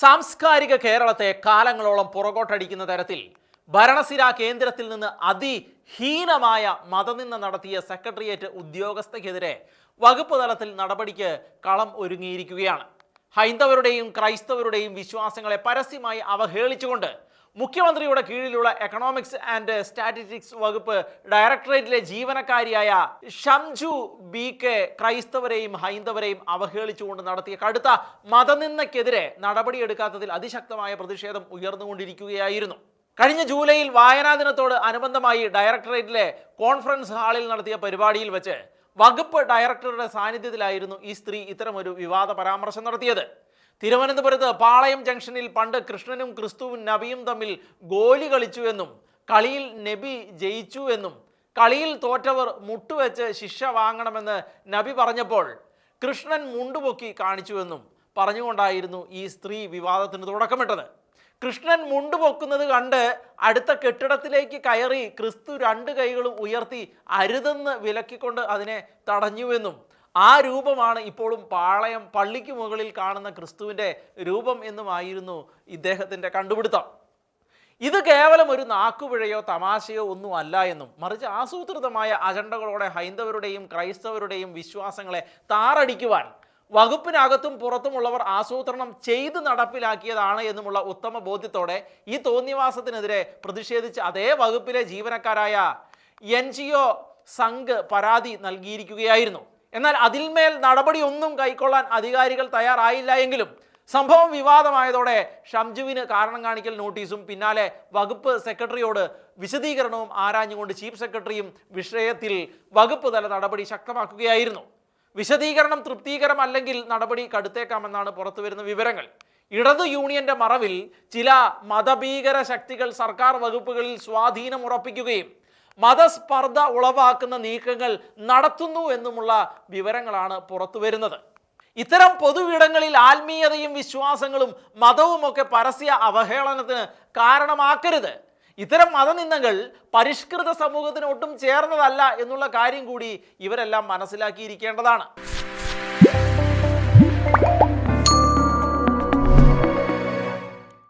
സാംസ്കാരിക കേരളത്തെ കാലങ്ങളോളം പുറകോട്ടടിക്കുന്ന തരത്തിൽ ഭരണസിര കേന്ദ്രത്തിൽ നിന്ന് അതിഹീനമായ മതനിന്ന നടത്തിയ സെക്രട്ടേറിയറ്റ് ഉദ്യോഗസ്ഥയ്ക്കെതിരെ വകുപ്പ് തലത്തിൽ നടപടിക്ക് കളം ഒരുങ്ങിയിരിക്കുകയാണ്. ഹൈന്ദവരുടെയും ക്രൈസ്തവരുടെയും വിശ്വാസങ്ങളെ പരസ്യമായി അവഹേളിച്ചുകൊണ്ട് മുഖ്യമന്ത്രിയുടെ കീഴിലുള്ള എക്കണോമിക്സ് ആൻഡ് സ്റ്റാറ്റിസ്റ്റിക്സ് വകുപ്പ് ഡയറക്ടറേറ്റിലെ ജീവനക്കാരിയായ ഷംജു ബി കെ ക്രൈസ്തവരെയും ഹൈന്ദവരെയും അവഹേളിച്ചുകൊണ്ട് നടത്തിയ കടുത്ത മതനിന്ദയ്ക്കെതിരെ നടപടിയെടുക്കാത്തതിൽ അതിശക്തമായ പ്രതിഷേധം ഉയർന്നുകൊണ്ടിരിക്കുകയായിരുന്നു. കഴിഞ്ഞ ജൂലൈയിൽ വായനാ ദിനത്തോട് അനുബന്ധമായി ഡയറക്ടറേറ്റിലെ കോൺഫറൻസ് ഹാളിൽ നടത്തിയ പരിപാടിയിൽ വെച്ച് വകുപ്പ് ഡയറക്ടറുടെ സാന്നിധ്യത്തിലായിരുന്നു ഈ സ്ത്രീ ഇത്തരമൊരു വിവാദ പരാമർശം നടത്തിയത്. തിരുവനന്തപുരത്ത് പാളയം ജംഗ്ഷനിൽ പണ്ട് കൃഷ്ണനും ക്രിസ്തുവും നബിയും തമ്മിൽ ഗോലി കളിച്ചു എന്നും കളിയിൽ നബി ജയിച്ചു എന്നും കളിയിൽ തോറ്റവർ മുട്ടുവെച്ച് ശിക്ഷ വാങ്ങണമെന്ന് നബി പറഞ്ഞപ്പോൾ കൃഷ്ണൻ മുണ്ടുപൊക്കി കാണിച്ചുവെന്നും പറഞ്ഞുകൊണ്ടായിരുന്നു ഈ സ്ത്രീ വിവാദത്തിന് തുടക്കമിട്ടത്. കൃഷ്ണൻ മുണ്ട് പൊക്കുന്നത് കണ്ട് അടുത്ത കെട്ടിടത്തിലേക്ക് കയറി ക്രിസ്തു രണ്ട് കൈകളും ഉയർത്തി അരുതെന്ന് വിലക്കിക്കൊണ്ട് അതിനെ തടഞ്ഞുവെന്നും ആ രൂപമാണ് ഇപ്പോഴും പാളയം പള്ളിക്ക് മുകളിൽ കാണുന്ന ക്രിസ്തുവിന്റെ രൂപം എന്നുമായിരുന്നു ഇദ്ദേഹത്തിന്റെ കണ്ടുപിടുത്തം. ഇത് കേവലം ഒരു നാക്കുപിഴയോ തമാശയോ ഒന്നും അല്ല എന്നും മറിച്ച് ആസൂത്രിതമായ അജണ്ടകളോടെ ഹൈന്ദവരുടെയും ക്രൈസ്തവരുടെയും വിശ്വാസങ്ങളെ താറടിക്കുവാൻ വകുപ്പിനകത്തും പുറത്തുമുള്ളവർ ആസൂത്രണം ചെയ്ത് നടപ്പിലാക്കിയതാണ് എന്നുമുള്ള ഉത്തമ ബോധ്യത്തോടെ ഈ തോന്നിവാസത്തിനെതിരെ പ്രതിഷേധിച്ച് അതേ വകുപ്പിലെ ജീവനക്കാരായ എൻ ജി ഒ സംഘ് പരാതി നൽകിയിരിക്കുകയായിരുന്നു. എന്നാൽ അതിന്മേൽ നടപടിയൊന്നും കൈക്കൊള്ളാൻ അധികാരികൾ തയ്യാറായില്ല എങ്കിലും സംഭവം വിവാദമായതോടെ ഷംജുവിന് കാരണം കാണിക്കൽ നോട്ടീസും പിന്നാലെ വകുപ്പ് സെക്രട്ടറിയോട് വിശദീകരണവും ആരാഞ്ഞുകൊണ്ട് ചീഫ് സെക്രട്ടറിയും വിഷയത്തിൽ വകുപ്പ് തല നടപടി ശക്തമാക്കുകയായിരുന്നു. വിശദീകരണം തൃപ്തികരമല്ലെങ്കിൽ നടപടി കടുത്തേക്കാമെന്നാണ് പുറത്തുവരുന്ന വിവരങ്ങൾ. ഇടതു യൂണിയന്റെ മറവിൽ ചില മതഭീകര ശക്തികൾ സർക്കാർ വകുപ്പുകളിൽ സ്വാധീനം ഉറപ്പിക്കുകയും മതസ്പർദ്ധ ഉളവാക്കുന്ന നീക്കങ്ങൾ നടത്തുന്നു എന്നുമുള്ള വിവരങ്ങളാണ് പുറത്തു വരുന്നത് ഇത്തരം പൊതുവിടങ്ങളിൽ ആത്മീയതയും വിശ്വാസങ്ങളും മതവുമൊക്കെ പരസ്യ അവഹേളനത്തിന് കാരണമാക്കരുത്. ഇത്തരം മതനിന്ദകൾ പരിഷ്കൃത സമൂഹത്തിന് ഒട്ടും ചേർന്നതല്ല എന്നുള്ള കാര്യം കൂടി ഇവരെല്ലാം മനസ്സിലാക്കിയിരിക്കേണ്ടതാണ്.